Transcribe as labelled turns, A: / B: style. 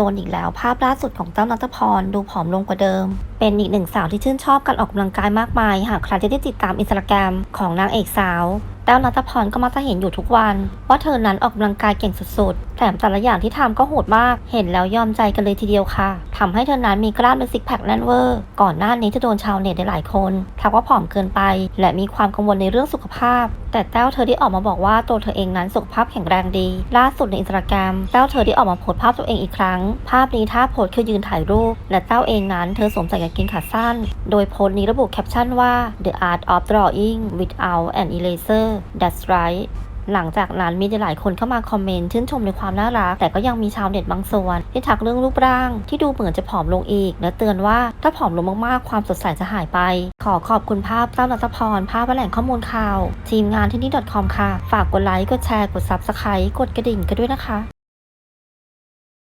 A: โดนอีกแล้ว ภาพล่าสุดของเต้านัทพรดูผอมลงกว่าเดิม เป็นอีกหนึ่งสาวที่ชื่นชอบการออกกำลังกายมากมาย หากใครจะได้ติดตามอินสตาแกรมของนางเอกสาวแต้วนัทพรก็มักจะเห็นอยู่ทุกวัน ว่าเธอนั้นออกกำลังกายเก่งสุดๆ แถมแต่ละอย่างที่ทำก็โหดมาก เห็นแล้วยอมใจกันเลยทีเดียวค่ะ ทำให้เธอนั้นมีกล้ามเป็นซิกแพคแน่นเวอร์ ก่อนหน้านี้จะโดนชาวเน็ตได้หลายคนทักว่าผอมเกินไป และมีความกังวลในเรื่องสุขภาพ แต่แต้วเธอได้ออกมาบอกว่าตัวเธอเองนั้นสุขภาพแข็งแรงดี ล่าสุดในอินสตาแกรมแต้วเธอได้ออกมาโพสภาพตัวเองอีกครั้ง ภาพนี้ท่าโพสคือยืนถ่ายรูป และแต้วเองนั้นเธอสวมใส่กางเกงขาสั้น โดยโพสนี้ระบุแคปชั่นว่า the art of drawing without an eraser that's right หลังจากนั้นมีหลายคนเข้ามาคอมเมนต์ชื่นชมในความน่ารัก แต่ก็ยังมีชาวเน็ตบางส่วน ที่ทักเรื่องรูปร่าง ที่ดูเหมือนจะผอมลงอีก และเตือนว่าถ้าผอมลงมากๆ ความสดใสจะหายไป ขอขอบคุณภาพเต้านัตพร ภาพและแหล่งข้อมูลข่าว ทีมงานที่นี่ .com ค่ะ ฝากกดไลค์ กดแชร์ กด Subscribe กดกระดิ่งกันด้วยนะคะ